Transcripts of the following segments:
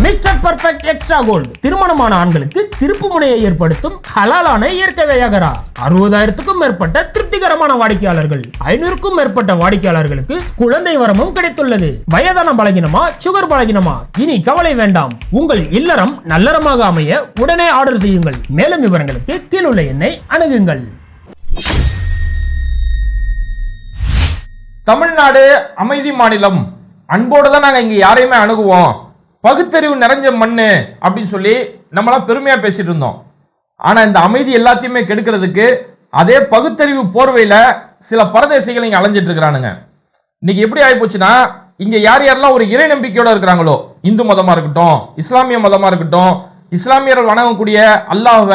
Mister perfect extra gold திருமணமான ஆண்களுக்கு திருப்பு முனையை ஏற்படுத்தும் ஹலாலான இயற்கை வியாகரா. அறுபதாயிரத்துக்கும் மேற்பட்ட திருப்திகரமான வாடிக்கையாளர்கள். ஐநூறுக்கும் மேற்பட்ட வாடிக்கையாளர்களுக்கு குழந்தை வரமும் கிடைத்துள்ளது. வயதான பலகினமா சுகர் பலகினமா? இனி கவலை வேண்டாம். உங்கள் இல்லறம் நல்லறமாக அமைய உடனே ஆர்டர் செய்யுங்கள். மேலும் விவரங்களுக்கு கீழுள்ள எண்ணை அணுகுங்கள். தமிழ்நாடு அமைதி மாநிலம். அன்போடு தான் நாங்கள் இங்கே யாரையுமே அணுகுவோம். பகுத்தறிவு நிறைஞ்ச மண்ணு அப்படின்னு சொல்லி நம்மளாம் பெருமையாக பேசிட்டு இருந்தோம். ஆனால் இந்த அமைதி எல்லாத்தையுமே கெடுக்கிறதுக்கு அதே பகுத்தறிவு போர்வையில் சில பரதேசிகள் இங்கே அலைஞ்சிட்டு இருக்கிறானுங்க. இன்னைக்கு எப்படி ஆகிப்போச்சுன்னா இங்கே யார் யாரெல்லாம் ஒரு இறை நம்பிக்கையோட இருக்கிறாங்களோ இந்து மதமாக இருக்கட்டும் இஸ்லாமிய மதமாக இருக்கட்டும் இஸ்லாமியர்கள் வணங்கக்கூடிய அல்லாஹ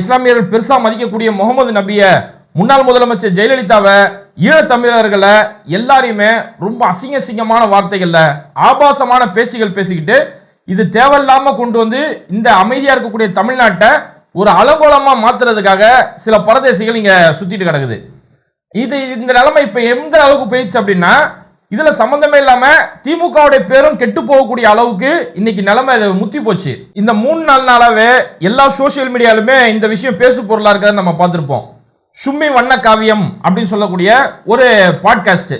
இஸ்லாமியர்கள் பெருசாக மதிக்கக்கூடிய முகமது நபியை முன்னாள் முதலமைச்சர் ஜெயலலிதாவை ஈழத்தமிழர்களை எல்லாரையுமே ரொம்ப அசிங்க அசிங்கமான வார்த்தைகளில் ஆபாசமான பேச்சுகள் பேசிக்கிட்டு இது தேவையில்லாமல் கொண்டு வந்து இந்த அமைதியாக இருக்கக்கூடிய தமிழ்நாட்டை ஒரு அலங்கோலமாக மாற்றுறதுக்காக சில பரதேசிகள் இங்கே சுற்றிட்டு கிடக்குது. இது இந்த நிலைமை இப்போ எந்த அளவுக்கு போயிடுச்சு அப்படின்னா இதில் சம்மந்தமே இல்லாமல் திமுகவுடைய பேரும் கெட்டு போகக்கூடிய அளவுக்கு இன்னைக்கு நிலைமை அதை முத்தி போச்சு. இந்த மூணு நாள் நாளாவே எல்லா சோஷியல் மீடியாலுமே இந்த விஷயம் பேசு பொருளாக இருக்கிறத நம்ம பார்த்துருப்போம். சும்மி வண்ண காவியம் அப்படின்னு சொல்லக்கூடிய ஒரு பாட்காஸ்ட்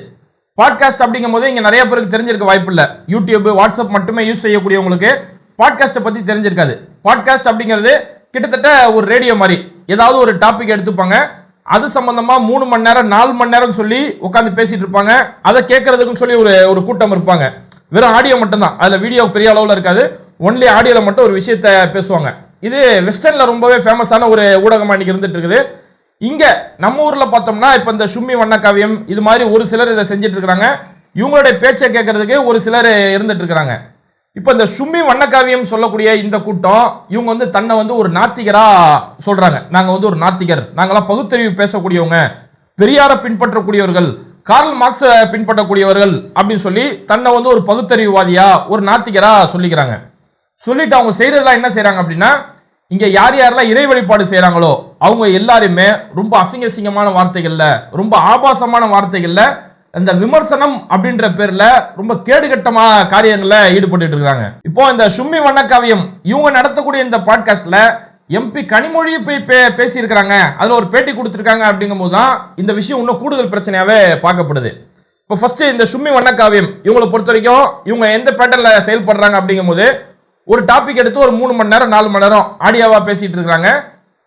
பாட்காஸ்ட் அப்படிங்கும் போது இங்கே நிறைய பேருக்கு தெரிஞ்சிருக்க வாய்ப்பு இல்லை யூடியூப் வாட்ஸ்அப் மட்டுமே யூஸ் செய்யக்கூடியவங்களுக்கு பாட்காஸ்ட்டை பற்றி தெரிஞ்சிருக்காது. பாட்காஸ்ட் அப்படிங்கிறது கிட்டத்தட்ட ஒரு ரேடியோ மாதிரி. ஏதாவது ஒரு டாபிக் எடுத்துப்பாங்க. அது சம்மந்தமாக மூணு மணி நேரம் நாலு மணி நேரம் சொல்லி உட்காந்து பேசிகிட்டு இருப்பாங்க. அதை கேட்குறதுக்குன்னு சொல்லி ஒரு ஒரு கூட்டம் இருப்பாங்க. வெறும் ஆடியோ மட்டும்தான். அதில் வீடியோ பெரிய அளவில் இருக்காது. ஒன்லி ஆடியோவில் மட்டும் ஒரு விஷயத்த பேசுவாங்க. இது வெஸ்டர்னில் ரொம்பவே ஃபேமஸான ஒரு ஊடகமா இன்றைக்கி இருந்துகிட்டு இருக்குது. இங்க நம்ம ஊர்ல பார்த்தோம்னா இப்ப இந்த சும்மி வண்ணக்காவியம் இது மாதிரி ஒரு சிலர் இதை செஞ்சுட்டு இருக்காங்க. இவங்களுடைய பேச்சை கேட்கறதுக்கு ஒரு சிலர் இருந்துட்டு இருக்கிறாங்க இப்போ இந்த சும்மி வண்ணக்காவியம் சொல்லக்கூடிய இந்த கூட்டம் இவங்க வந்து தன்னை வந்து ஒரு நாத்திகரா சொல்றாங்க. நாங்க வந்து ஒரு நாத்திகர். நாங்களாம் பகுத்தறிவு பேசக்கூடியவங்க. பெரியாரை பின்பற்றக்கூடியவர்கள் கார்ல் மார்க்ஸை பின்பற்றக்கூடியவர்கள் அப்படின்னு சொல்லி தன்னை வந்து ஒரு பகுத்தறிவுவாதியா ஒரு நாத்திகரா சொல்லிக்கிறாங்க. சொல்லிட்டு அவங்க செய்கிறதெல்லாம் என்ன செய்கிறாங்க அப்படின்னா இங்கே யார் யாரெல்லாம் இறை வழிபாடு செய்கிறாங்களோ அவங்க எல்லாருமே ரொம்ப அசிங்க அசிங்கமான வார்த்தைகளில் ரொம்ப ஆபாசமான வார்த்தைகளில் இந்த விமர்சனம் அப்படின்ற பேர்ல ரொம்ப கேடுகட்டமா காரியங்கள்ல ஈடுபட்டு இருக்காங்க. இப்போ இந்த சும்மி வண்ணக்காவியம் இவங்க நடத்தக்கூடிய இந்த பாட்காஸ்ட்ல எம்பி கனிமொழி போய் பே பேசியிருக்கிறாங்க. அதில் ஒரு பேட்டி கொடுத்துருக்காங்க அப்படிங்கும் போது தான் இந்த விஷயம் இன்னும் கூடுதல் பிரச்சனையாகவே பார்க்கப்படுது. இப்போ ஃபர்ஸ்ட் இந்த சும்மி வண்ணக்காவியம் இவங்களை பொறுத்த வரைக்கும் இவங்க எந்த பேட்டர்ல செயல்படுறாங்க அப்படிங்கும்போது ஒரு டாபிக் எடுத்து ஒரு மூணு மணி நேரம் நாலு மணி நேரம் ஆடியோவா பேசிட்டு இருக்காங்க.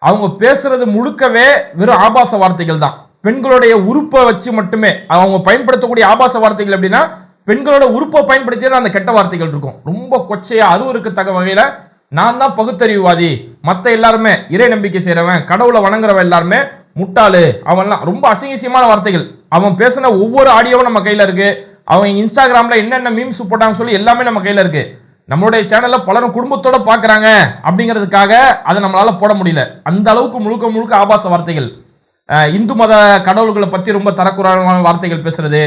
அவங்க பேசுறது முழுக்கவே வெறும் ஆபாச வார்த்தைகள் தான். பெண்களுடைய உறுப்பை வச்சு மட்டுமே அவங்க பயன்படுத்தக்கூடிய ஆபாச வார்த்தைகள் எப்படின்னா பெண்களோட உறுப்பை பயன்படுத்தி தான் அந்த கெட்ட வார்த்தைகள் இருக்கும். ரொம்ப கொச்சையா அருவருக்கத்தக்க வகையில நான் தான் பகுத்தறிவுவாதி. மற்ற எல்லாருமே இறை நம்பிக்கை செய்கிறவன் கடவுளை வணங்குறவன் எல்லாருமே முட்டாளு. அவன்லாம் ரொம்ப அசிங்கசியமான வார்த்தைகள். அவன் பேசின ஒவ்வொரு ஆடியோவும் நம்ம கையில இருக்கு. அவன் இன்ஸ்டாகிராம்ல என்னென்ன மீம்ஸ் போட்டாங்கன்னு சொல்லி எல்லாமே நம்ம கையில இருக்கு. நம்மளுடைய சேனலில் பலரும் குடும்பத்தோட பார்க்குறாங்க அப்படிங்கிறதுக்காக அதை நம்மளால் போட முடியல. அந்த அளவுக்கு முழுக்க முழுக்க ஆபாச வார்த்தைகள். இந்து மத கடவுள்களை பற்றி ரொம்ப தரக்குறான வார்த்தைகள் பேசுறது.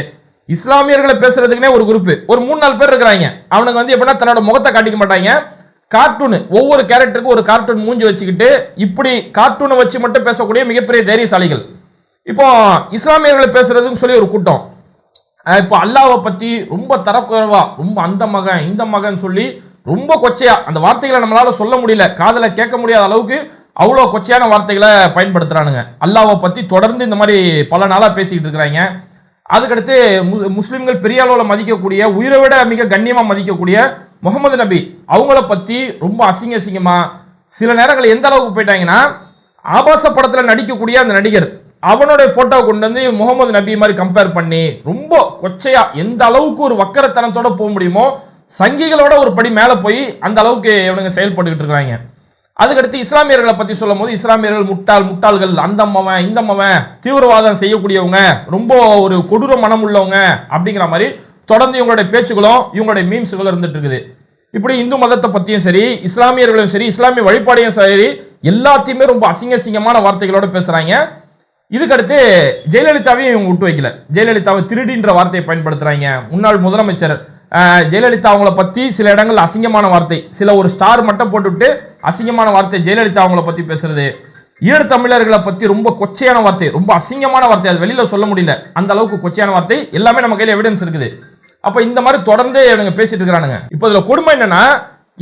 இஸ்லாமியர்களை பேசுறதுக்குனே ஒரு குரூப் ஒரு மூணு நாலு பேர் இருக்கிறாங்க. அவனுக்கு வந்து எப்படின்னா தன்னோட முகத்தை காட்டிக்க மாட்டாங்க. கார்ட்டூனு ஒவ்வொரு கேரக்டருக்கும் ஒரு கார்ட்டூன் மூஞ்சி வச்சுக்கிட்டு இப்படி கார்ட்டூனை வச்சு மட்டும் பேசக்கூடிய மிகப்பெரிய தைரியசாலிகள். இப்போ இஸ்லாமியர்களை பேசுறதுன்னு சொல்லி ஒரு கூட்டம். இப்போ அல்லாவை பற்றி ரொம்ப தரக்குறைவா ரொம்ப அந்த மகன் இந்த மகன் சொல்லி ரொம்ப கொச்சையா அந்த வார்த்தைகளை நம்மளால சொல்ல முடியல காதலை கேட்க முடியாத அளவுக்கு அவ்வளோ கொச்சையான வார்த்தைகளை பயன்படுத்துறானுங்க. அல்லாவை பற்றி தொடர்ந்து இந்த மாதிரி பல நாளாக பேசிக்கிட்டு இருக்கிறாங்க. அதுக்கடுத்து முஸ்லீம்கள் பெரிய அளவில் மதிக்கக்கூடிய உயிரை விட மிக கண்ணியமாக மதிக்கக்கூடிய முகமது நபி அவங்கள பற்றி ரொம்ப அசிங்க அசிங்கமாக சில நேரங்கள் எந்த அளவுக்கு போயிட்டாங்கன்னா ஆபாச படத்தில் நடிக்கக்கூடிய அந்த நடிகர் அவனுடைய போட்டோ கொண்டு வந்து முகமது நபி மாதிரி கம்பேர் பண்ணி ரொம்ப கொச்சையா எந்த அளவுக்கு ஒரு வக்கரத்தனத்தோட போக முடியுமோ சங்கிகளோட ஒரு படி மேலே போய் அந்த அளவுக்கு இவனுங்க செயல்பட்டுக்கிட்டு இருக்காங்க அதுக்கடுத்து இஸ்லாமியர்களை பத்தி சொல்லும் போது இஸ்லாமியர்கள் முட்டாள் முட்டாள்கள் அந்த மவன் இந்த மவன் தீவிரவாதம் செய்யக்கூடியவங்க ரொம்ப ஒரு கொடூர மனம் உள்ளவங்க அப்படிங்கிற மாதிரி தொடர்ந்து இவங்களுடைய பேச்சுகளும் இவங்களுடைய மீம்ஸுகளும் இருந்துட்டு இருக்குது. இப்படி இந்து மதத்தை பத்தியும் சரி இஸ்லாமியர்களையும் சரி இஸ்லாமிய வழிபாடையும் சரி எல்லாத்தையுமே ரொம்ப அசிங்க அசிங்கமான வார்த்தைகளோட பேசுறாங்க. இதுக்கடுத்து ஜெயலலிதாவையும் இவங்க விட்டு வைக்கல. ஜெயலலிதாவை திருடின்ற வார்த்தையை பயன்படுத்துறாங்க. முன்னாள் முதலமைச்சர் ஜெயலலிதா அவங்கள பத்தி சில இடங்கள்ல அசிங்கமான வார்த்தை சில ஒரு ஸ்டார் மட்டும் போட்டுவிட்டு அசிங்கமான வார்த்தை ஜெயலலிதா அவங்கள பத்தி பேசுறது. ஈழ தமிழர்களை பத்தி ரொம்ப கொச்சையான வார்த்தை ரொம்ப அசிங்கமான வார்த்தை. அது வெளியில சொல்ல முடியல. அந்த அளவுக்கு கொச்சையான வார்த்தை. எல்லாமே நம்ம கையில் எவிடன்ஸ் இருக்குது. அப்ப இந்த மாதிரி தொடர்ந்து இவனுங்க பேசிட்டு இருக்கிறானுங்க. இப்போ இதுல கொடுமை என்னன்னா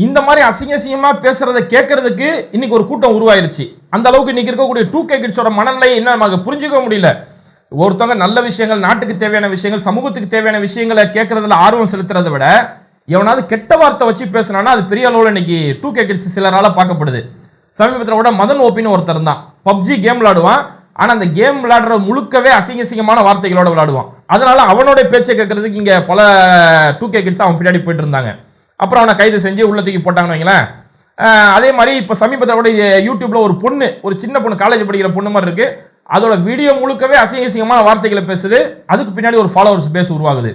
இந்த மாதிரி அசிங்க அசிங்கமாக பேசுகிறத கேட்கறதுக்கு இன்னைக்கு ஒரு கூட்டம் உருவாயிருச்சு. அந்த அளவுக்கு இன்னைக்கு இருக்கக்கூடிய டூ கே கிட்ஸோட மனநிலையை என்ன நமக்கு புரிஞ்சுக்க முடியல. ஒருத்தவங்க நல்ல விஷயங்கள் நாட்டுக்கு தேவையான விஷயங்கள் சமூகத்துக்கு தேவையான விஷயங்களை கேட்கறதுல ஆர்வம் செலுத்துறதை விட எவனாவது கெட்ட வார்த்தை வச்சு பேசுனானா அது பெரிய அளவில் இன்னைக்கு டூ கே கிட்ஸ் சிலரால் பார்க்கப்படுது. சமீபத்தில் கூட மதன் ஓபின்னு ஒருத்தர் தான் பப்ஜி கேம் விளாடுவான். ஆனால் அந்த கேம் விளையாடுற முழுக்கவே அசிங்க அசிங்கமான வார்த்தைகளோட விளையாடுவான் அதனால அவனோட பேச்சை கேட்கறதுக்கு இங்கே பல டூ கே கிட்ஸ் அவன் பின்னாடி போயிட்டு இருந்தாங்க. அப்புறம் அவனை கைது செஞ்சு உள்ள தூக்கி போட்டாங்கன்னு வைங்களேன். அதே மாதிரி இப்போ சமீபத்தில் கூட யூடியூப்பில் ஒரு பொண்ணு ஒரு சின்ன பொண்ணு காலேஜ் படிக்கிற பொண்ணு மாதிரி இருக்கு. அதோட வீடியோ முழுக்கவே அசிங்க அசிங்கமான வார்த்தைகளை பேசுது. அதுக்கு பின்னாடி ஒரு ஃபாலோவர்ஸ் பேஸ் உருவாகுது.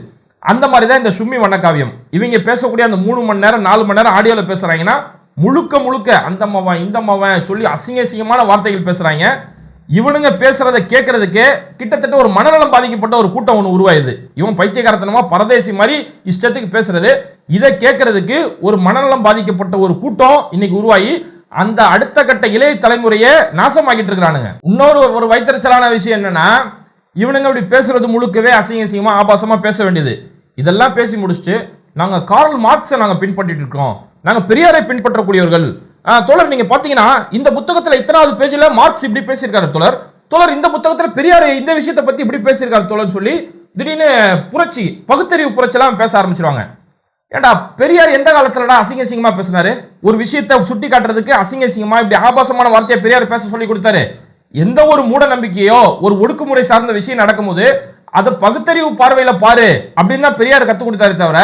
அந்த மாதிரி தான் இந்த சும்மி வண்ணக்காவியம் இவங்க பேசக்கூடிய அந்த மூணு மணி நேரம் நாலு மணி நேரம் ஆடியோவில் பேசுகிறாங்கன்னா முழுக்க முழுக்க அந்த மவன் இந்த மவன் சொல்லி அசிங்க அசிங்கமான வார்த்தைகள் பேசுகிறாங்க இவனுங்க பேசுறத கேட்கறதுக்கே கிட்டத்தட்ட ஒரு மனநலம் பாதிக்கப்பட்ட ஒரு கூட்டம் ஒன்று உருவாயுது. இவன் பைத்தியகாரத்தனமா பரதேசி மாதிரி இஷ்டத்துக்கு பேசுறது. இதை கேட்கறதுக்கு ஒரு மனநலம் பாதிக்கப்பட்ட ஒரு கூட்டம் இன்னைக்கு உருவாகி அந்த அடுத்த கட்ட இளைய தலைமுறையை நாசமாக்கிட்டு இருக்கிறானுங்க. இன்னொரு ஒரு வைத்தறிச்சலான விஷயம் என்னன்னா இவனுங்க அப்படி பேசுறது முழுக்கவே அசிங்க அசிங்கமா ஆபாசமா பேச வேண்டியது. இதெல்லாம் பேசி முடிச்சுட்டு நாங்க கார்ல் மார்க்ஸை நாங்க பின்பற்றிட்டு இருக்கோம். நாங்க பெரியாரை பின்பற்றக்கூடியவர்கள். தோழர் நீங்க பாத்தீங்கன்னா இந்த புத்தகத்துல இத்தனாவது பேஜ்ல மார்க்ஸ் இப்படி பேசியிருக்காரு தோழர். தோழர் இந்த புத்தகத்துல பெரியார் இந்த விஷயத்தை பத்தி இப்படி பேசியிருக்காரு தோழர் சொல்லி திடீர்னு புரட்சி பகுத்தறிவு புரட்சிலாம் பேச ஆரம்பிச்சிருவாங்க. ஏண்டா பெரியார் எந்த காலத்துலடா அசிங்க அசிங்கமா பேசினாரு? ஒரு விஷயத்தை சுட்டி காட்டுறதுக்கு அசிங்க அசிங்கமா இப்படி ஆபாசமான வார்த்தையை பெரியார் பேச சொல்லி கொடுத்தாரு. எந்த ஒரு மூட நம்பிக்கையோ ஒரு ஒடுக்குமுறை சார்ந்த விஷயம் நடக்கும்போது அதை பகுத்தறிவு பார்வையில பாரு அப்படின்னு தான் பெரியார் கத்துக் கொடுத்தாரு தவிர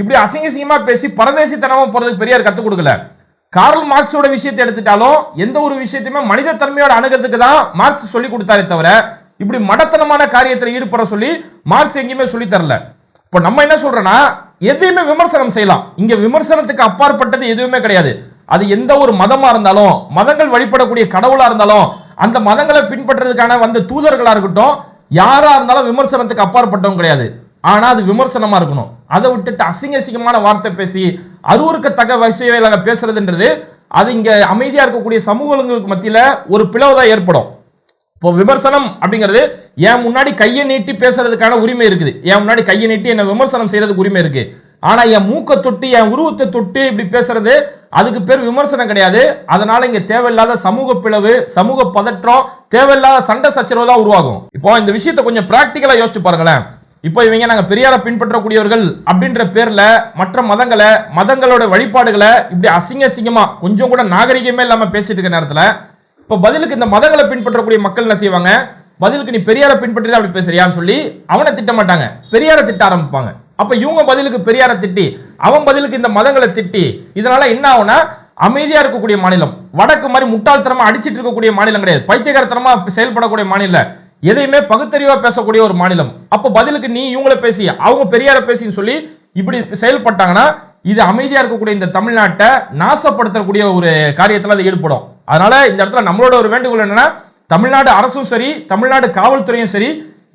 இப்படி அசிங்க அசிங்கமா பேசி பரதேசித்தனமா போறதுக்கு பெரியார் கத்துக் கொடுக்கல. கார்ல் மார்க்ஸோட விஷயத்தை எடுத்துட்டாலும் எந்த ஒரு விஷயத்தையுமே மனித தன்மையோட அணுகிறதுக்கு தான் மார்க்ஸ் சொல்லி கொடுத்தாரே தவிர இப்படி மடத்தனமான காரியத்தில் ஈடுபட சொல்லி மார்க்ஸ் எங்கேயுமே சொல்லி தரல. இப்போ நம்ம என்ன சொல்றோம்னா எதையுமே விமர்சனம் செய்யலாம். இங்க விமர்சனத்துக்கு அப்பாற்பட்டது எதுவுமே கிடையாது. அது எந்த ஒரு மதமா இருந்தாலும் மதங்கள் வழிபடக்கூடிய கடவுளா இருந்தாலும் அந்த மதங்களை பின்பற்றுறதுக்கான வந்த தூதர்களா இருக்கட்டும் யாரா இருந்தாலும் விமர்சனத்துக்கு அப்பாற்பட்டவங்க கிடையாது. ஆனால் அது விமர்சனமாக இருக்கணும். அதை விட்டுட்டு அசிங்க அசிங்கமான வார்த்தை பேசி அருவருக்கத்தக்க விஷயங்களை பேசுறதுன்றது அது இங்கே அமைதியாக இருக்கக்கூடிய சமூகங்களுக்கு மத்தியில் ஒரு பிளவு தான் ஏற்படும். இப்போ விமர்சனம் அப்படிங்கிறது என் முன்னாடி கையை நீட்டி பேசுறதுக்கான உரிமை இருக்குது. என் முன்னாடி கையை நீட்டி என்ன விமர்சனம் செய்யறதுக்கு உரிமை இருக்கு. ஆனால் என் மூக்கை தொட்டு என் உருவத்தை தொட்டு இப்படி பேசுறது அதுக்கு பேர் விமர்சனம் கிடையாது. அதனால இங்க தேவையில்லாத சமூக பிளவு சமூக பதற்றம் தேவையில்லாத சண்டை சச்சரவு தான் உருவாகும். இப்போ இந்த விஷயத்தை கொஞ்சம் பிராக்டிக்கலா யோசிச்சு பாருங்களேன். இப்போ இவங்க நாங்கள் பெரியாரை பின்பற்றக்கூடியவர்கள் அப்படின்ற பேரில் மற்ற மதங்களை மதங்களோட வழிபாடுகளை இப்படி அசிங்க அசிங்கமாக கொஞ்சம் கூட நாகரிகமே இல்லாமல் பேசிட்டு இருக்க நேரத்தில் இப்போ பதிலுக்கு இந்த மதங்களை பின்பற்றக்கூடிய மக்கள் என்ன செய்வாங்க? பதிலுக்கு நீ பெரியாரை பின்பற்றி அப்படி பேசுறியான்னு சொல்லி அவனை திட்ட மாட்டாங்க. பெரியாரை திட்ட ஆரம்பிப்பாங்க. அப்போ இவங்க பதிலுக்கு பெரியாரை திட்டி அவன் பதிலுக்கு இந்த மதங்களை திட்டி இதனால என்ன ஆகும்னா அமைதியாக இருக்கக்கூடிய மாநிலம் வடக்கு மாதிரி முட்டாள்தனமாக அடிச்சிட்டு இருக்கக்கூடிய மாநிலம் கிடையாது. பைத்தியகாரத்தனமாக செயல்படக்கூடிய மாநிலம் எதையுமே பகுத்தறிவாக பேசக்கூடிய ஒரு மாநிலம். அப்போ பதிலுக்கு நீ இவங்கள பேசி அவங்க பெரியார பேசின்னு சொல்லி இப்படி செயல்பட்டாங்கன்னா இது அமைதியாக இருக்கக்கூடிய இந்த தமிழ்நாட்டை நாசப்படுத்தக்கூடிய ஒரு காரியத்தில் அது ஈடுபடும். அதனால இந்த இடத்துல நம்மளோட ஒரு வேண்டுகோள் என்னன்னா தமிழ்நாடு அரசும் சரி தமிழ்நாடு காவல்துறையும் சரி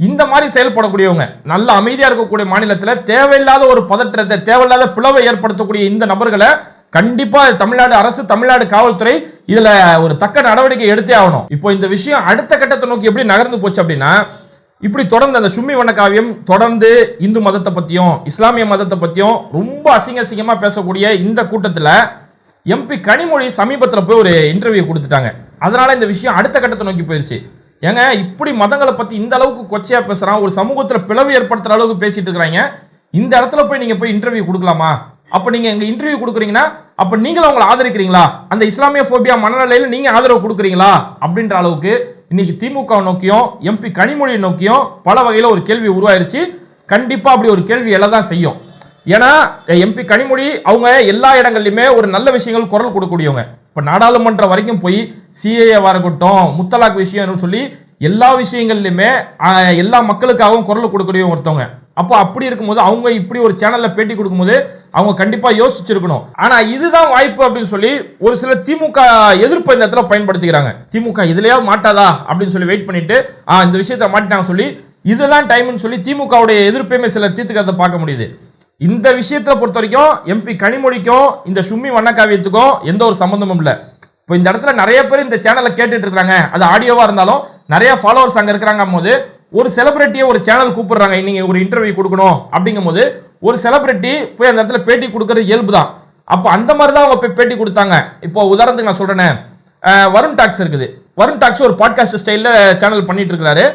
இந்த மாதிரி செயல்படக்கூடியவங்க நல்ல அமைதியாக இருக்கக்கூடிய மாநிலத்தில் தேவையில்லாத ஒரு பதற்றத்தை தேவையில்லாத பிளவை ஏற்படுத்தக்கூடிய இந்த நபர்களை கண்டிப்பா தமிழ்நாடு அரசு தமிழ்நாடு காவல்துறை இதுல ஒரு தக்க நடவடிக்கை எடுத்தே ஆகணும். இப்போ இந்த விஷயம் அடுத்த கட்டத்தை நோக்கி எப்படி நகர்ந்து போச்சு அப்படின்னா இப்படி தொடர்ந்து அந்த சும்மி வண்ணக்காவியம் தொடர்ந்து இந்து மதத்தை பத்தியும் இஸ்லாமிய மதத்தை பத்தியும் ரொம்ப அசிங்க அசிங்கமா பேசக்கூடிய இந்த கூட்டத்துல எம்பி கனிமொழி சமீபத்தில் போய் ஒரு இன்டர்வியூ கொடுத்துட்டாங்க. அதனால இந்த விஷயம் அடுத்த கட்டத்தை நோக்கி போயிருச்சு. ஏங்க இப்படி மதங்களை பத்தி இந்த அளவுக்கு கொச்சையா பேசுறான் ஒரு சமூகத்துல பிளவு ஏற்படுத்துற அளவுக்கு பேசிட்டு இருக்கிறாங்க. இந்த இடத்துல போய் நீங்க போய் இன்டர்வியூ கொடுக்கலாமா? அப்போ நீங்கள் எங்கள் இன்டர்வியூ கொடுக்குறீங்கன்னா அப்போ நீங்களும் அவங்களை ஆதரிக்கிறீங்களா? அந்த இஸ்லாமிய ஃபோபியா மனநிலையில் நீங்கள் ஆதரவு கொடுக்குறீங்களா? அப்படின்ற அளவுக்கு இன்னைக்கு திமுக நோக்கியும் எம்பி கனிமொழியை நோக்கியும் பல வகையில் ஒரு கேள்வி உருவாயிருச்சு. கண்டிப்பாக அப்படி ஒரு கேள்வி தான் செய்யும். ஏன்னா எம்பி கனிமொழி அவங்க எல்லா இடங்கள்லையுமே ஒரு நல்ல விஷயங்கள் குரல் கொடுக்கக்கூடியவங்க. இப்போ நாடாளுமன்றம் வரைக்கும் போய் சிஏஏவாக இருக்கட்டும் முத்தலாக் விஷயம்னு சொல்லி எல்லா விஷயங்கள்லையுமே எல்லா மக்களுக்காகவும் குரல் கொடுக்கக்கூடிய ஒருத்தவங்க. அப்போ அப்படி இருக்கும்போது அவங்க இப்படி ஒரு சேனலில் பேட்டி கொடுக்கும்போது அவங்க கண்டிப்பாக யோசிச்சிருக்கணும். ஆனால் இதுதான் வாய்ப்பு அப்படின்னு சொல்லி ஒரு சில திமுக எதிர்ப்பு இந்த இடத்துல பயன்படுத்திக்கிறாங்க. திமுக இதுலையா மாட்டாதா அப்படின்னு சொல்லி வெயிட் பண்ணிட்டு ஆ இந்த விஷயத்த மாட்டினாங்க சொல்லி இதெல்லாம் டைம்னு சொல்லி திமுகவுடைய எதிர்ப்பையுமே சில தீர்த்துக்கிறத பார்க்க முடியுது. இந்த விஷயத்தை பொறுத்த வரைக்கும் எம்பி கனிமொழிக்கும் இந்த சும்மி வண்ணக்காவியத்துக்கும் எந்த ஒரு சம்மந்தமும் இல்லை. இப்போ இந்த இடத்துல நிறைய பேர் இந்த சேனலை கேட்டுட்டு இருக்காங்க அது ஆடியோவாக இருந்தாலும் நிறைய ஃபாலோவர்ஸ் அங்கே இருக்கிறாங்க போது ஒரு செலிபிரிட்டியை ஒரு சேனல் கூப்பிடுறாங்க இன்னைக்கு ஒரு இன்டர்வியூ கொடுக்கணும். அப்படிங்கும்போது ஒரு செலிபிரிட்டி போய் அந்த இடத்துல பேட்டி கொடுக்கறது இயல்பு தான் அப்போ அந்த மாதிரி தான் அவங்க போய் பேட்டி கொடுத்தாங்க. இப்போ உதாரணத்துக்கு நான் சொல்றேனே வருண் டாக்ஸ் இருக்குது. வருண் டாக்ஸ் ஒரு பாட்காஸ்ட் ஸ்டைலில் சேனல் பண்ணிட்டு இருக்கிறாரு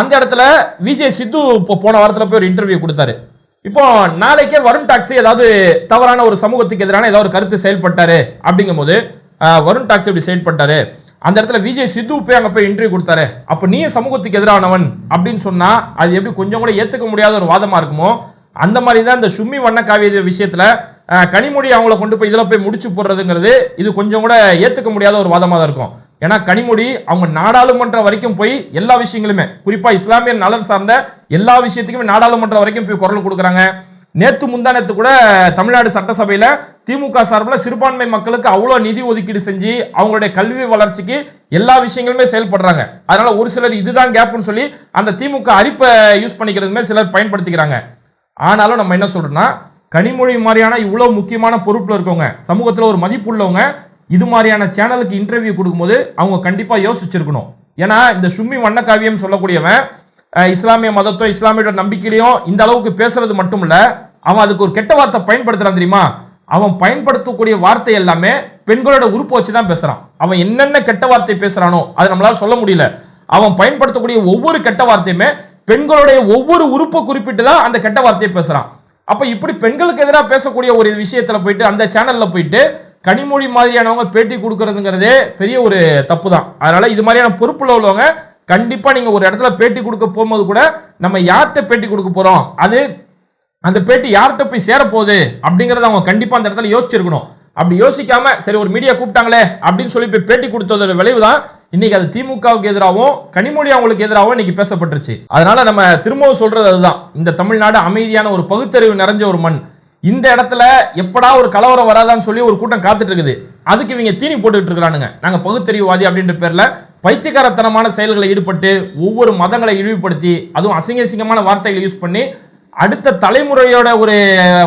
அந்த இடத்துல விஜய் சித்து இப்போ போன வாரத்தில் போய் ஒரு இன்டர்வியூ கொடுத்தாரு. இப்போ நாளைக்கே வருண் டாக்ஸி ஏதாவது தவறான ஒரு சமூகத்துக்கு எதிரான ஏதாவது ஒரு கருத்து செயல்பட்டாரு. அப்படிங்கும்போது போது வருண் டாக்ஸி இப்படி செயல்பட்டாரு? அந்த இடத்துல விஜய் சித்து போய் அங்கே போய் இன்டர்வியூ கொடுத்தாரு. அப்போ நீ சமூகத்துக்கு எதிரானவன் அப்படின்னு சொன்னால் அது எப்படி கொஞ்சம் கூட ஏற்றுக்க முடியாத ஒரு வாதமாக இருக்குமோ? அந்த மாதிரி தான் இந்த சும்மி வண்ண காவிய விஷயத்தில் கனிமொழி அவங்கள கொண்டு போய் இதில் போய் முடிச்சு போடுறதுங்கிறது இது கொஞ்சம் கூட ஏற்றுக்க முடியாத ஒரு வாதமாக தான் இருக்கும். ஏன்னா கனிமொழி அவங்க நாடாளுமன்றம் வரைக்கும் போய் எல்லா விஷயங்களுமே குறிப்பாக இஸ்லாமிய நலன் சார்ந்த எல்லா விஷயத்துக்குமே நாடாளுமன்றம் வரைக்கும் போய் குரல் கொடுக்குறாங்க. நேற்று முந்தானத்து கூட தமிழ்நாடு சட்டசபையில் திமுக சார்பில் சிறுபான்மை மக்களுக்கு அவ்வளோ நிதி ஒதுக்கீடு செஞ்சு அவங்களுடைய கல்வி வளர்ச்சிக்கு எல்லா விஷயங்களுமே செயல்படுறாங்க. அதனால ஒரு சிலர் இதுதான் கேப்னு சொல்லி அந்த திமுக அரிப்பை யூஸ் பண்ணிக்கிறதுமே சிலர் பயன்படுத்திக்கிறாங்க. ஆனாலும் நம்ம என்ன சொல்றோம்னா கனிமொழி மாதிரியான இவ்வளோ முக்கியமான பொறுப்பில் இருக்கவங்க சமூகத்தில் ஒரு மதிப்பு உள்ளவங்க இது மாதிரியான சேனலுக்கு இன்டர்வியூ கொடுக்கும்போது அவங்க கண்டிப்பாக யோசிச்சிருக்கணும். ஏன்னா இந்த சும்மி வண்ணக்காவியம் சொல்லக்கூடியவன் இஸ்லாமிய மதத்தோ இஸ்லாமியோட நம்பிக்கையிலையும் இந்த அளவுக்கு பேசுறது மட்டும் இல்ல அவன் அதுக்கு ஒரு கெட்ட வார்த்தை பயன்படுத்துறான் தெரியுமா? அவன் பயன்படுத்தக்கூடிய வார்த்தை எல்லாமே பெண்களோட உறுப்பு வச்சு தான் பேசுறான். அவன் என்னென்ன கெட்ட வார்த்தை பேசுறானோ அதை நம்மளால சொல்ல முடியல. அவன் பயன்படுத்தக்கூடிய ஒவ்வொரு கெட்ட வார்த்தையுமே பெண்களுடைய ஒவ்வொரு உறுப்பை குறிப்பிட்டு தான் அந்த கெட்ட வார்த்தையை பேசுறான். அப்ப இப்படி பெண்களுக்கு எதிராக பேசக்கூடிய ஒரு விஷயத்துல போயிட்டு அந்த சேனல்ல போயிட்டு கனிமொழி மாதிரியானவங்க பேட்டி கொடுக்கறதுங்கிறதே பெரிய ஒரு தப்பு தான் அதனால இது மாதிரியான பொறுப்புல உள்ளவங்க கண்டிப்பாக நீங்கள் ஒரு இடத்துல பேட்டி கொடுக்க போகும்போது கூட நம்ம யார்கிட்ட பேட்டி கொடுக்க போகிறோம் அது அந்த பேட்டி யார்கிட்ட போய் சேரப்போகுது? அப்படிங்கிறத அவங்க கண்டிப்பாக அந்த இடத்துல யோசிச்சிருக்கணும். அப்படி யோசிக்காம சரி ஒரு மீடியா கூப்பிட்டாங்களே அப்படின்னு சொல்லி போய் பேட்டி கொடுத்ததோட விளைவு தான் இன்னைக்கு அது திமுகவுக்கு எதிராகவும் கனிமொழி அவங்களுக்கு எதிராகவும் இன்னைக்கு பேசப்பட்டுருச்சு. அதனால நம்ம திரும்பவும் சொல்றது அதுதான். இந்த தமிழ்நாடு அமைதியான ஒரு பகுத்தறிவு நிறைஞ்ச ஒரு மண். இந்த இடத்துல எப்படா ஒரு கலவரம் வராதான்னு சொல்லி ஒரு கூட்டம் காத்துட்டு இருக்குது. அதுக்கு இவங்க தீனி போட்டுக்கிட்டு இருக்கிறானுங்க. நாங்கள் பகுத்தறிவுவாதி அப்படின்ற பேரில் பைத்தியகாரத்தனமான செயல்களை ஈடுபட்டு ஒவ்வொரு மதங்களை இழிவுபடுத்தி அதுவும் அசிங்க அசிங்கமான வார்த்தைகளை யூஸ் பண்ணி அடுத்த தலைமுறையோட ஒரு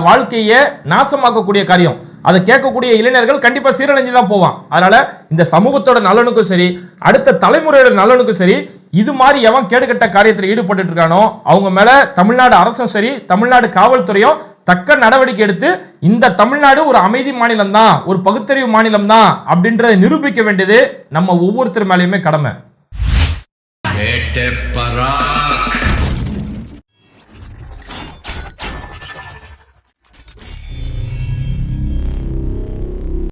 வாழ்க்கையை நாசமாக்கக்கூடிய காரியம். அதை கேட்கக்கூடிய இளைஞர்கள் கண்டிப்பாக சீரழிஞ்சு தான் போவான். அதனால இந்த சமூகத்தோட நலனுக்கும் சரி அடுத்த தலைமுறையோட நலனுக்கும் சரி இது மாதிரி எவன் கேடுகட்ட காரியத்தில் ஈடுபட்டு இருக்கானோ அவங்க மேல தமிழ்நாடு அரசும் சரி தமிழ்நாடு காவல்துறையும் தக்க நடவடிக்கை எடுத்து இந்த தமிழ்நாடு ஒரு அமைதி மாநிலம் தான் ஒரு பகுத்தறிவு மாநிலம் தான் அப்படின்றத நிரூபிக்க வேண்டியது நம்ம ஒவ்வொருத்தர் மேலேயுமே கடமை.